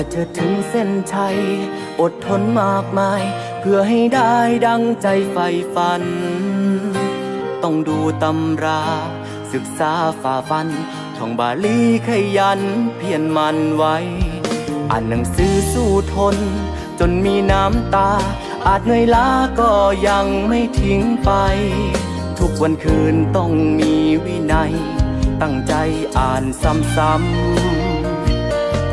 ว่าจะถึงเส้นชัย อดทนมากมาย เพื่อให้ได้ดังใจใฝ่ฝัน ต้องดูตำรา ศึกษาฝ่าฟัน ท่องบาลีขยันเพียรมันไว้ อ่านหนังสือสู้ทน จนมีน้ำตา อาจเหนื่อยล้าก็ยังไม่ทิ้งไป ทุกวันคืนต้องมีวินัย ตั้งใจอ่านซ้ำๆ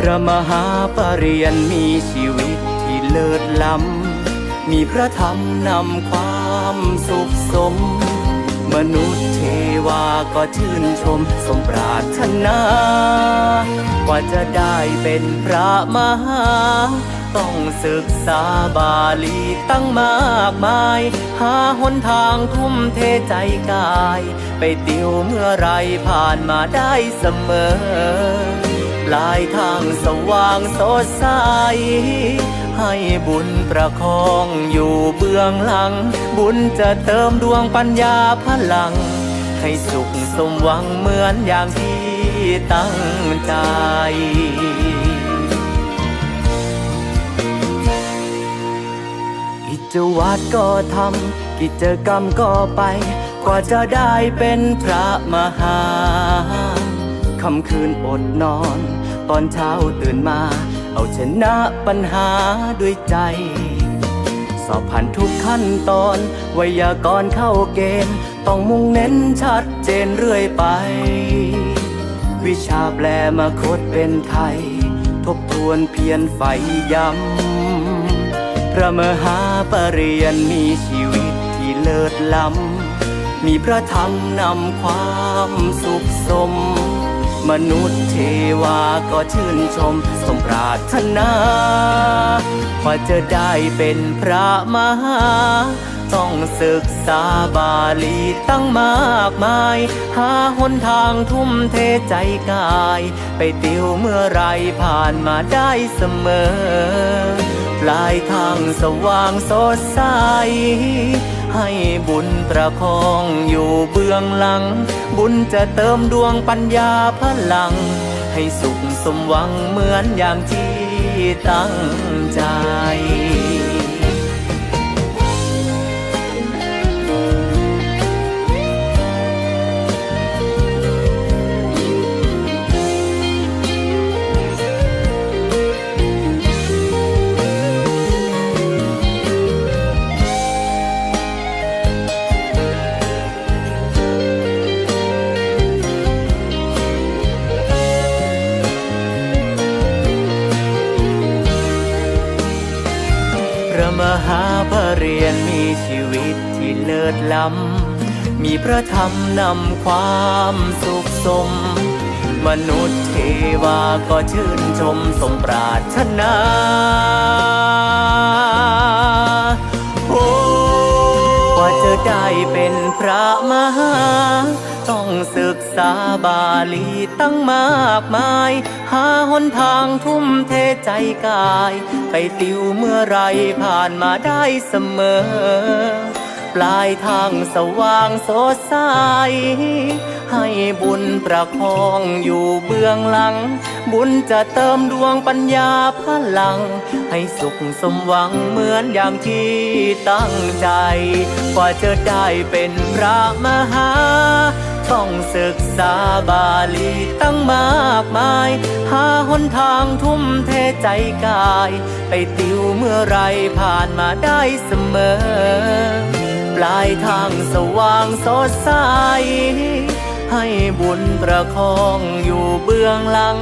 ระมหาปรริญญามีชีวิตที่เลิศล้ำ มีพระธรรมนำความสุขสม มนุษย์เทวาก็ชื่นชมสมปรารถนา กว่าจะได้เป็นพระมหา ต้องศึกษาบาลีตั้งมากมาย หาหนทางทุ่มเทใจกาย ไปติวเมื่อไรผ่านมาได้เสมอ ปลายทางสว่างสดใส ให้บุญประคองอยู่เบื้องหลัง บุญจะเติมดวงปัญญาพลัง ให้สุขสมหวังเหมือนอย่างที่ตั้งใจกิจวัตรก็ทำกิจกรรมก็ไป กว่าจะได้เป็นพระมหา คำคืนอดนอน ตอนเช้าตื่นมา เอาชนะปัญหาด้วยใจ สอบผ่านทุกขั้นตอนไวยากรเข้าเกณฑ์ ต้องมุ่งเน้นชัดเจนเรื่อยไป วิชาแปลมาคดเป็นไทย ทบทวนเพียรไฟย้ำ พระมหาปรริญญามีชีวิตที่เลิศล้ำมีพระธรรมนำความสุขสม มนุษย์เทวาก็ชื่นชมสมปรารถนาว่าจะได้เป็นพระมหาต้องศึกษาบาลีตั้งมากมาย หาหนทางทุ่มเทใจกาย ไปติวเมื่อไรผ่านมาได้เสมอ ลายทางสว่างสดใส ให้บุญประคองอยู่เบื้องหลัง บุญจะเติมดวงปัญญาพลัง ให้สุขสมหวังเหมือนอย่างที่ตั้งใจ พระมหาปรรียนมีชีวิตที่เลิศล้ำ มีพระธรรมนำความสุขสม มนุษย์เทวาก็ชื่นชมสมปรารถนาโอ้กว่าจะ ได้เป็นพระมหา ต้องศึกษาบาลีตั้งมากมาย หาหนทางทุ่มเทใจกาย ไปติวเมื่อไรผ่านมาได้เสมอ ปลายทางสว่างสดใส ให้บุญประคองอยู่เบื้องหลัง บุญจะเติมดวงปัญญาพลัง ให้สุขสมหวังเหมือนอย่างที่ตั้งใจ กว่าจะได้เป็นพระมหา ต้องศึกษาบาลีตั้งมากมาย หาหนทางทุ่มเทใจกาย ไปติวเมื่อไรผ่านมาได้เสมอ ปลายทางสว่างสดใส ให้บุญประคองอยู่เบื้องหลัง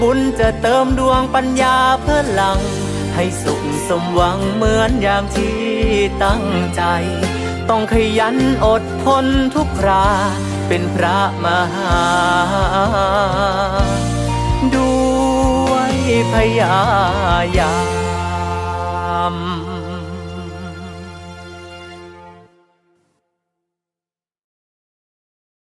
บุญจะเติมดวงปัญญาเพื่อหลัง ให้สุขสมหวังเหมือนอย่างที่ตั้งใจ ต้องขยันอดทนทุกครา เป็นพระมหา ด้วยพยายา